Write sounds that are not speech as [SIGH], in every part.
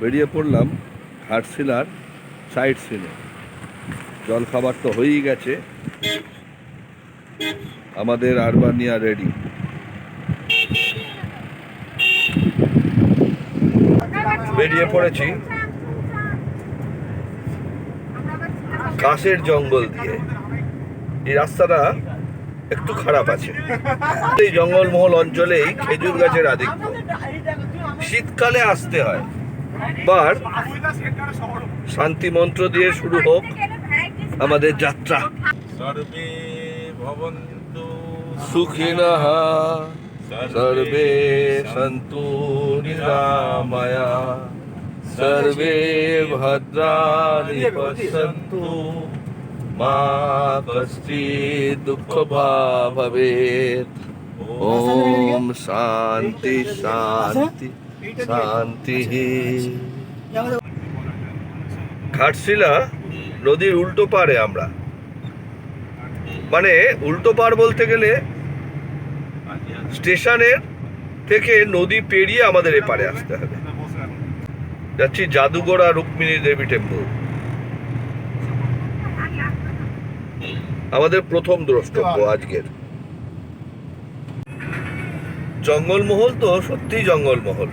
বেরিয়ে পড়লাম ঘাটশিলার সাইড সিনে জল খাবার তো হয়েই গেছে। আমাদের আরবানিয়া রেডি বেরিয়ে পড়েছি কাশের জঙ্গল দিয়ে। এই রাস্তাটা একটু খারাপ আছে। এই জঙ্গলমহল অঞ্চলেই খেজুর গাছের আধিক্য। শীতকালে আসতে হয়। এবার শান্তি মন্ত্র দিয়ে শুরু হোক আমাদের যাত্রা। সর্বে ভবন্তু সুখিনঃ সর্বে সন্তু নিরাময়া। সর্বে ভদ্রাণি পশ্যন্তু। মা কশ্চিৎ দুঃখ ভবেৎ ওম শান্তি শান্তি। ঘাটশিলা নদীর উল্টো পারে আমরা। মানে উল্টো পার বলতে গেলে স্টেশনের থেকে নদী পেরিয়ে আমাদের এপারে আসতে হবে। যাচ্ছি জাদুগড়া রুক্মিণী দেবী টেম্পল। আমাদের প্রথম দ্রষ্টব্য আজকের। জঙ্গলমহল তো সত্যিই জঙ্গলমহল।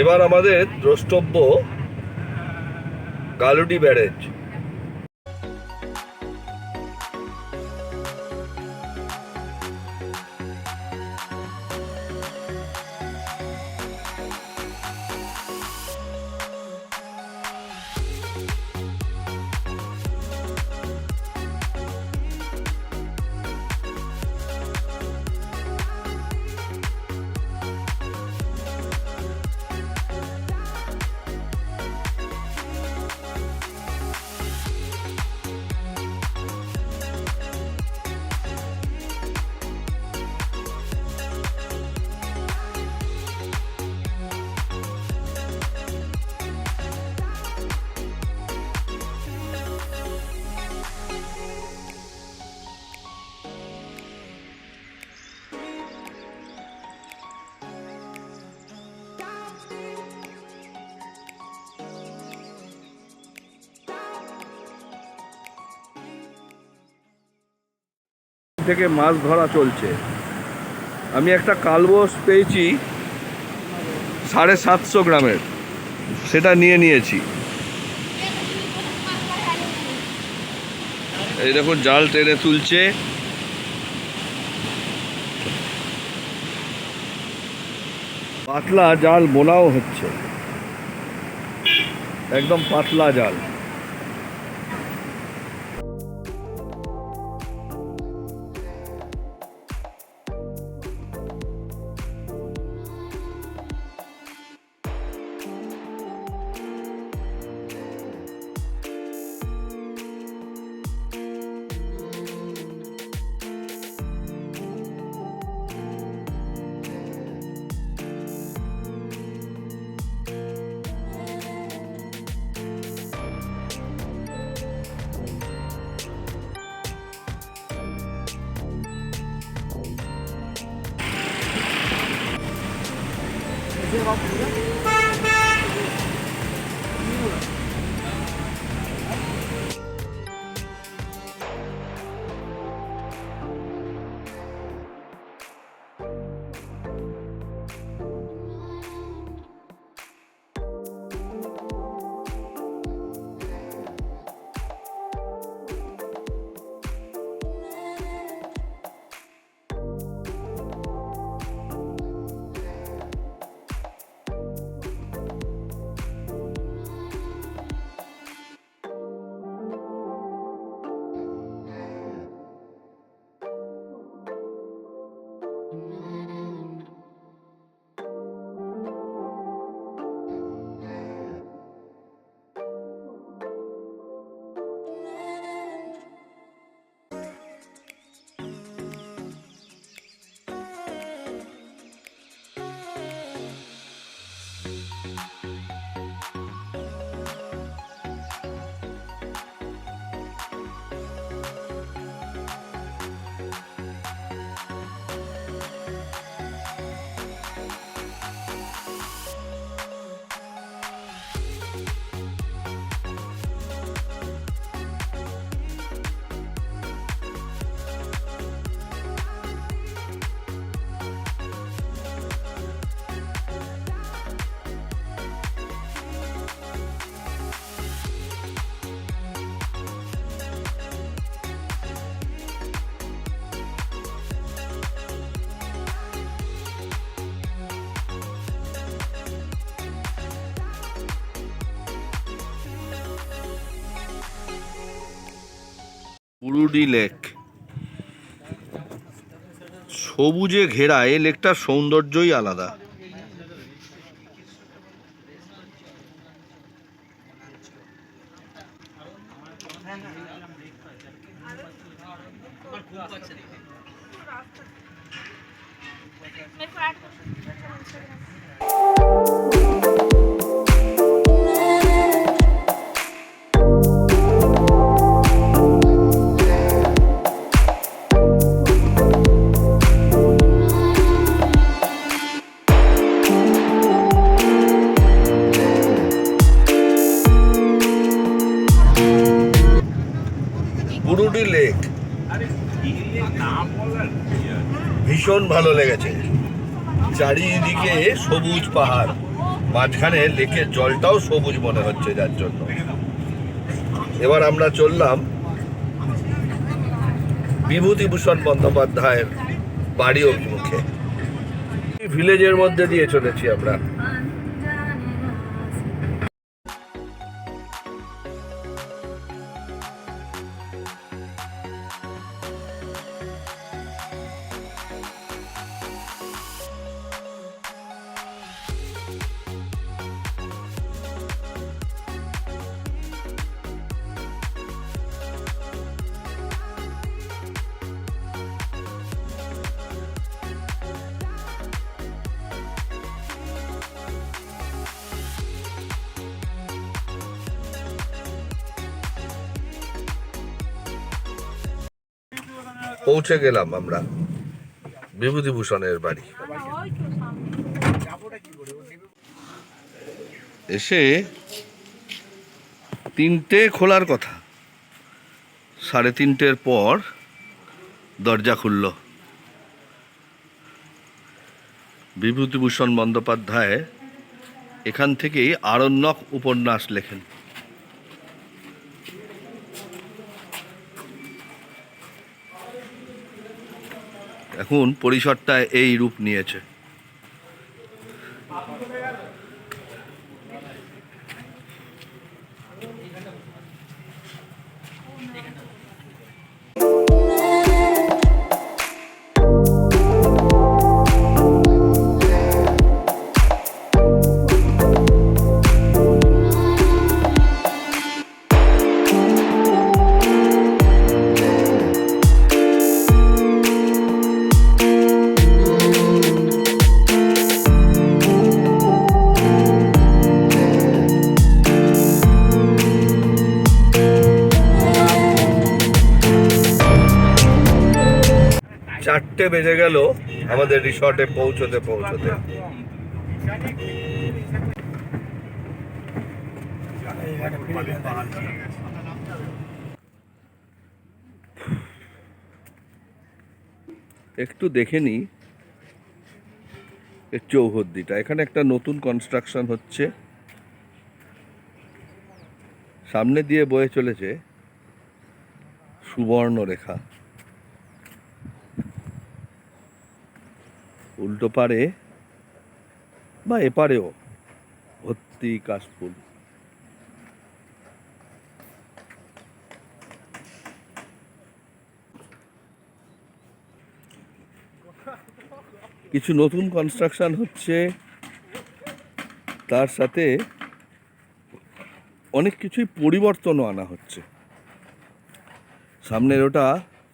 এবার আমাদের দ্রষ্টব্য গালুডি ব্যারেজ। থেকে মাছ ধরা চলছে। আমি একটা কালবোস পেয়েছি সাড়ে সাতশো গ্রামের। সেটা নিয়ে নিয়েছি। এই দেখুন, জাল টেনে তুলছে। পাতলা জাল বোনাও হচ্ছে। একদম পাতলা জাল। পুরুডি লেক সবুজে ঘেরা এই লেকটার সৌন্দর্যই আলাদা मेरे को ऐड कर লেক? ভীষণ ভালো লেগেছে। চারিদিকে সবুজ পাহাড়। মাঝখানে লেকের জলটাও সবুজ মনে হচ্ছে যার জন্য। এবার আমরা চললাম বিভূতিভূষণ বন্দ্যোপাধ্যায়ের বাড়ি অভিমুখে। ভিলেজের মধ্যে দিয়ে চলেছি আমরা। পৌঁছে গেলাম আমরা বিভূতিভূষণের বাড়ি। এসে তিনটে খোলার কথা। সাড়ে তিনটের পর দরজা খুলল। বিভূতিভূষণ বন্দ্যোপাধ্যায় এখান থেকেই আরণ্যক উপন্যাস লেখেন। এখন পরিসরটা এই রূপ নিয়েছে। চারটে বেজে গেল, আমাদের রিসর্টে পৌঁছতে পৌঁছতে। একটু দেখে নি এর চৌহদ্দিটা। এখানে একটা নতুন কনস্ট্রাকশন হচ্ছে। সামনে দিয়ে বয়ে চলেছে সুবর্ণ উল্টো পারে বা এপারেও ভর্তি কাশফুল কিছু নতুন কনস্ট্রাকশন হচ্ছে, তার সাথে অনেক কিছুই পরিবর্তনও আনা হচ্ছে। সামনের ওটা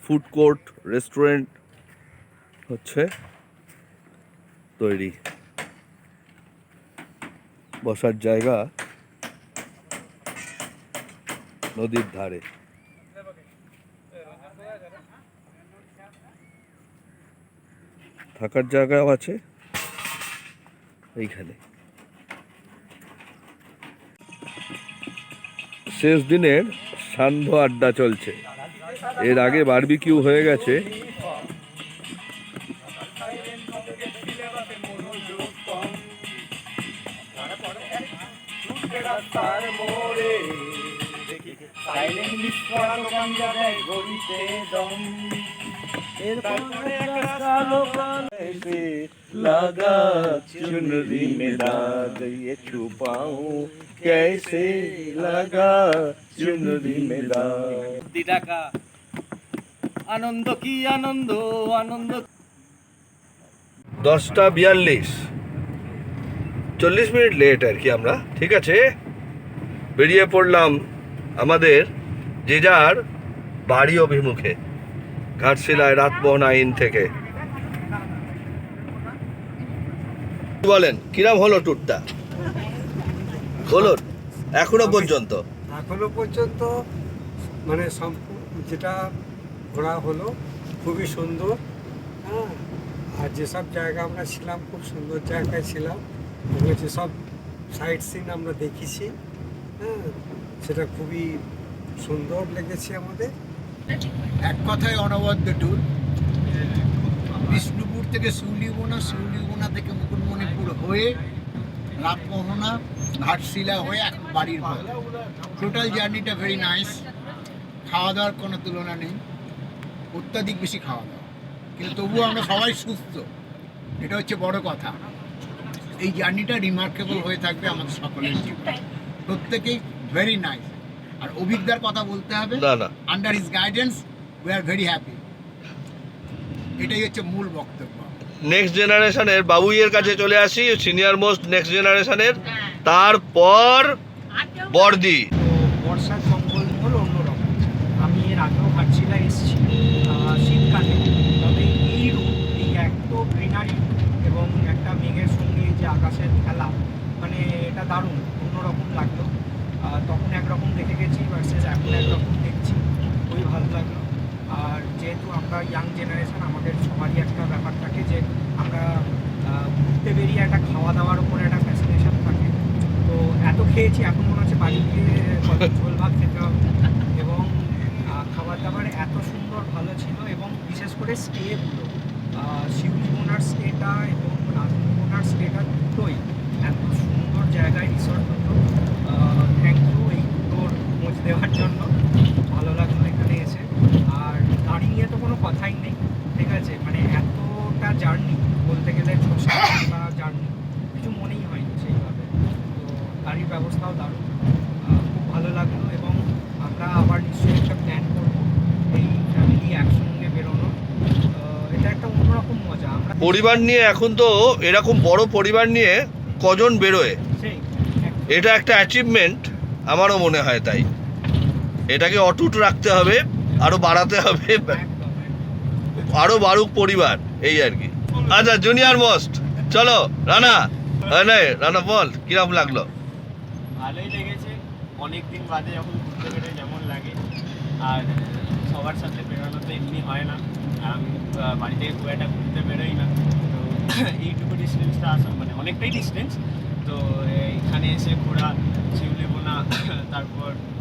ফুড কোর্ট রেস্টুরেন্ট হচ্ছে। তৈরি। বসার জায়গা নদীর ধারে। থাকার জায়গাও আছে এইখানে। শেষ দিনের সান্ধ্য আড্ডা চলছে। এর আগে বারবিকিউ হয়ে গেছে। সাইলেন্ট বিস্ফোরণ গঞ্জা দেয় গড়িতে দম এরপরে लगा चुनरी में दाग ये छुपाऊं कैसे लगा चुनरी में दाग দিটাকা আনন্দ কি আনন্দ আনন্দ দশটা বিয়াল্লিশ চল্লিশ মিনিট লেট আর কি আমরা ঠিক আছে বেরিয়ে পড়লাম আমাদের যে যার বাড়ি অভিমুখে, ঘাটশিলায় রাতমোহন আইন থেকে। বলেন? কিরাম হলো ট্যুরটা বলুন এখনও পর্যন্ত? এখনও পর্যন্ত মানে যেটা ঘোরা হলো, খুবই সুন্দর হ্যাঁ? আর যেসব জায়গা আমরা ছিলাম, খুব সুন্দর জায়গায় ছিলাম যেসব সাইট সিন আমরা দেখেছি হ্যাঁ? সেটা খুবই সুন্দর লেগেছে আমাদের। এক কথায় অনবদ্য ট্যুর বিষ্ণুপুর থেকে শিউলিবোনা শিউলিবোনা থেকে মুকুটমণিপুর হয়ে রাতমোহনা ঘাটশিলা হয়ে এখন বাড়ির পথ টোটাল জার্নিটা ভেরি নাইস খাওয়া দাওয়ার কোনো তুলনা নেই। অত্যাধিক বেশি খাওয়া দাওয়া কিন্তু তবুও আমরা সবাই সুস্থ। এটা হচ্ছে বড় কথা। এই জার্নিটা রিমার্কেবল হয়ে থাকবে আমাদের সকলের জীবনে। প্রত্যেকেই ভেরি নাইস আর অভিজ্ঞতার কথা বলতে হবে। না না। Under his guidance we are very happy এটাই হচ্ছে মূল বক্তব্য। নেক্সট জেনারেশনের বাবুইয়ের কাছে চলে আসি সিনিয়র মোস্ট নেক্সট জেনারেশনের তারপর বর্দি। তো বর্ষার জঙ্গলমহল অন্যরকম। আমি এর আগেও ঘাটশিলা এসেছি শীতকালে। তবে এই রূপ এই এত গ্রিনারি এবং একটা মেঘের সঙ্গে যে আকাশের খেলা মানে এটা দারুণ। তখন একরকম দেখে গেছি ভার্সেস এখন একরকম দেখছি। খুবই ভালো লাগল। আর যেহেতু আমরা ইয়াং জেনারেশন আমাদের সবারই একটা ব্যাপার থাকে যে আমরা ঘুরতে বেরিয়ে একটা খাওয়া দাওয়ার উপরে একটা ফ্যাসিনেশন থাকে। তো এত খেয়েছি, এখন মনে হচ্ছে বাড়ি গিয়ে ঝোল ভাত খেতে হবে। এবং খাবার দাবার এত সুন্দর ভালো ছিল এবং বিশেষ করে স্টেগুলো শিউলিবোনার স্টেটা এবং রাজমোহনার স্টেটা দুটোই এত সুন্দর জায়গায় রিসর্ট দুটো থ্যাংক ইউ এই দুটোর খোঁজ দেওয়ার জন্য। ভালো লাগল এখানে এসে। আর গাড়ি নিয়ে তো কোনো কথাই নেই ঠিক আছে? মানে এতটা জার্নি বলতে গেলে ছ সাত ঘণ্টা জার্নি কিছু মনেই হয়নি সেইভাবে। তো গাড়ির ব্যবস্থাও দারুণ। খুব ভালো লাগল এবং আমরা আবার নিশ্চয়ই একটা প্ল্যান করব এই ফ্যামিলি একসঙ্গে বেরোনো। এটা একটা অন্যরকম মজা। আমরা পরিবার নিয়ে এখন তো এরকম বড় পরিবার নিয়ে কজন বেরোয়? এটা একটা অ্যাচিভমেন্ট আমারও মনে হয় তাই। এটাকে অটুট রাখতে হবে আরও বাড়াতে হবে। একদম একদম। আরও বাড়ুক পরিবার এই আর কি। আচ্ছা জুনিয়র মোস্ট চলো রানা। হ্যাঁ, রানা বল কিরম লাগল? ভালোই লেগেছে। অনেক দিন বাদে যখন ঘুরতে বেরোয় যেমন লাগে। আর সবার সাথে বেরোনো তো এমনি হয় না। আমি বাড়ি থেকে খুব একটা ঘুরতে বেরোই না। তো [CLEARS THROAT] এইটুকু ডিস্টেন্সটা আসা মানে অনেকটাই ডিস্টেন্স তো এখানে এসে ঘোরা শিউলিবোনা [CLEARS THROAT] তারপর আহ,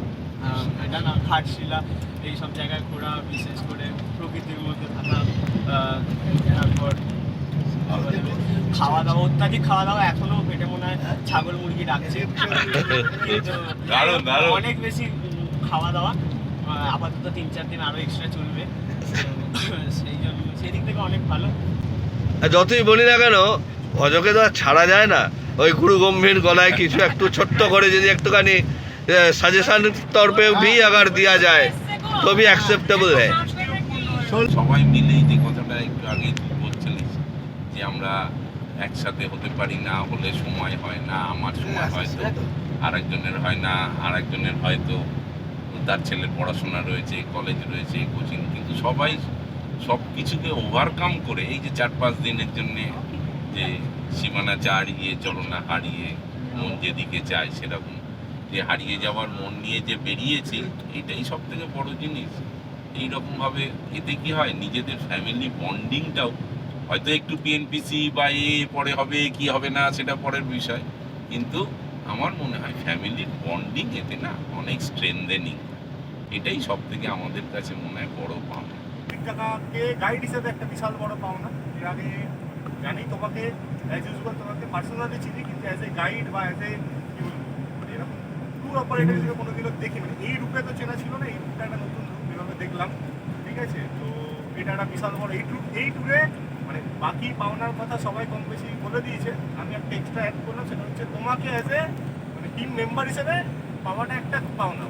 এটা না ঘাটশিলা এই সব জায়গায় ঘোরা বিশেষ করে প্রকৃতির মধ্যে থাকা তারপর খাওয়া দাওয়া অত্যাধিক খাওয়া দাওয়া এখনও পেটে মনে হয় ছাগল মুরগি ডাকছে। দারুণ। অনেক বেশি খাওয়া দাওয়া আপাতত তিন চার দিন আরও এক্সট্রা চলবে। সেই জন্য সেই দিক থেকে অনেক ভালো। আর যতই বলি না কেন অজকে তো আর ছাড়া যায় না। ওই গুরু গম্ভীর গলায় কিছু একটু ছোট্ট করে যদি একটুখানি সাজেশন তরফে ভি আগার দেওয়া যায় তো भी অ্যাকসেপ্টেবল হ্যায় সবাই মিলে যে কথাটা একটু আগে বলছিলিস, যে আমরা একসাথে হতে পারি, না হলে সময় হয় না, আমার সময় হয়তো আরেকজনের হয় না, আরেকজনের হয়তো তার ছেলের পড়াশোনা রয়েছে কলেজ রয়েছে কোচিং কিন্তু সবাই সব কিছুকে ওভারকাম করে, এই যে চার পাঁচ দিনের জন্যে যে সীমানা হারিয়ে, চলনা হারিয়ে, মন যেদিকে চায় সেরকম। যে হারিয়ে যাওয়ার মন নিয়ে যে বেরিয়েছি, এটাই সব থেকে বড় জিনিস। এইরকমভাবে এতে কি হয়? নিজেদের ফ্যামিলি বন্ডিংটাও হয়তো একটু পিএনপিসি বা এ পরে হবে, কি হবে না, সেটা পরের বিষয়। কিন্তু আমার মনে হয় ফ্যামিলির বন্ডিং এতে না অনেক স্ট্রেনদেনিং এটাই সব থেকে আমাদের কাছে মনে হয় বড় পাওনা। টাকাকে গাইড হিসেবে একটা বিশাল বড় পাওনা। এর আগে জানি তোমাকে অ্যাজ ইউজুয়াল তোমাকে পার্সোনালি চিনি, কিন্তু অ্যাজ এ গাইড বা অ্যাজ এ ট্যুর অপারেটর হিসেবে কোনোদিনও দেখি মানে এই রূপে তো চেনা ছিল না, এই রূপটা একটা নতুন রূপ, এভাবে দেখলাম। ঠিক আছে? তো এটা একটা বিশাল বড় এই ট্যুর এই ট্যুরে মানে বাকি পাওনার কথা সবাই কম বেশি বলে দিয়েছে। আমি একটা এক্সট্রা অ্যাড করলাম, সেটা হচ্ছে তোমাকে অ্যাজ এ মানে টিম মেম্বার হিসেবে পাওয়াটা একটা পাওনা।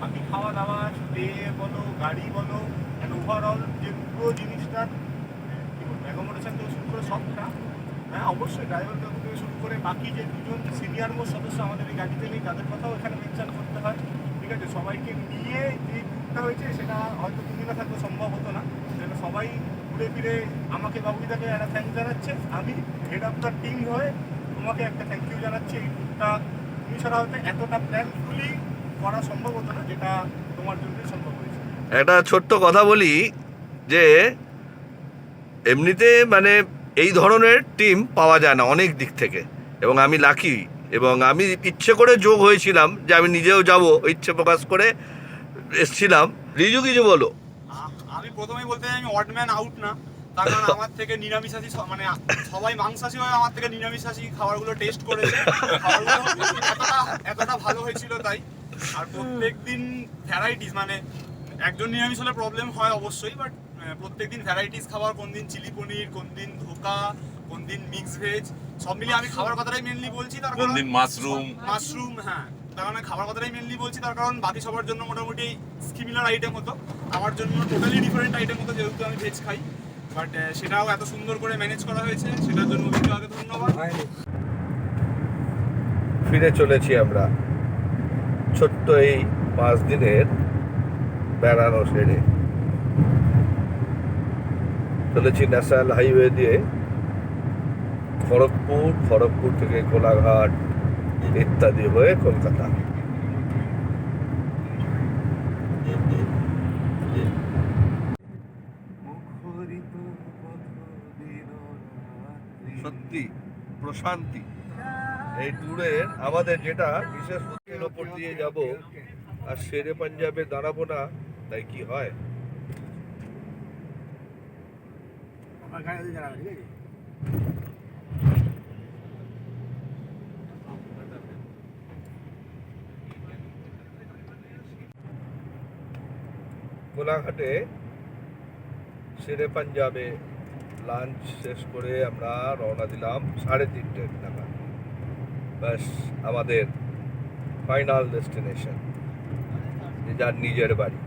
বাকি খাওয়া দাওয়া স্টে বলো, গাড়ি বলো একটা ওভারঅল যে পুরো জিনিসটার অ্যাকোমোডেশন থেকে শুরু করে সবটা। হ্যাঁ অবশ্যই ড্রাইভার থেকে শুরু করে বাকি যে দুজন সিনিয়র মোস্ট সদস্য আমাদের এই গাড়িতে নেই, তাদের কথাও এখানে মেনশন করতে হয়। ঠিক আছে, সবাইকে নিয়ে যে ট্যুরটা হয়েছে, সেটা হয়তো দুদিনে থাকতে সম্ভব হতো না। সেটা সবাই ঘুরে ফিরে আমাকে বাবুদাকে একটা থ্যাংক জানাচ্ছে, আমি হেড অফ দ্য টিম হয়ে তোমাকে একটা থ্যাংক ইউ জানাচ্ছি। এই ট্যুরটা তুমি ছাড়া হয়তো এতটা প্ল্যানফুলি করা সম্ভব হতো না, যেটা তোমার জন্যই সম্ভব হয়েছে। একটা ছোট্ট কথা বলি, যে এমনিতে মানে এই ধরনের টিম পাওয়া যায় না অনেক দিক থেকে। এবং আমি লাকি এবং আমি ইচ্ছে করে যোগ হয়েছিলাম যে আমি নিজেও যাব, ইচ্ছে প্রকাশ করে এসছিলাম। রিজু, কিছু বলো? আমি প্রথমেই বলতে চাই, আমি অডম্যান আউট না। তার কারণ আমার থেকে নিরামিষাশী মানে সবাই মাংসাশী হয়ে আমার থেকে নিরামিষাশী খাবারগুলো টেস্ট করেছে। খাবারগুলো এতটা ভালো হয়েছিল তাই। আর প্রত্যেক দিন ভ্যারাইটিস মানে একজন নিরামিষ হলে প্রবলেম হয় অবশ্যই বাট প্রত্যেক দিন ভ্যারাইটিস খাবার কোন দিন চিলি পনির কোন দিন ধোকা কোন দিন মিক্স ভেজ সব মিলিয়ে আমি খাবার কথাটাই মেনলি বলছি তার কোন দিন মাশরুম মাশরুম হ্যাঁ। তার কারণে খাবার কথাটাই মেনলি বলছি তার কারণ বাকি সবার জন্য মোটামুটি সিমিলার আইটেম হতো। আমার জন্য টোটালি ডিফারেন্ট আইটেম হতো যেহেতু আমি ভেজ খাই। বাট সেটাও এত সুন্দর করে ম্যানেজ করা হয়েছে সেটার জন্য অভিজ্ঞতাকে ধন্যবাদ। ফিরে চলেছি আমরা। ছোট্ট এই পাঁচ দিনের বেড়ানো সেরে। চলেছি ন্যাশনাল হাইওয়ে দিয়ে। খড়গপুর খড়গপুর থেকে কোলাঘাট ইত্যাদি হয়ে কলকাতা। সত্যি, প্রশান্তি। এই ট্যুরের আমাদের যেটা বিশেষ ওপর দিয়ে যাব, আর শেরে পাঞ্জাবে দাঁড়াবো না, তাই কি হয়? কোলাঘাটে শেরে পাঞ্জাবে লাঞ্চ শেষ করে আমরা রওনা দিলাম সাড়ে তিনটে নাগাদ। ব্যাস, আমাদের ফাইনাল ডেস্টিনেশন। যার নিজের বাড়ি।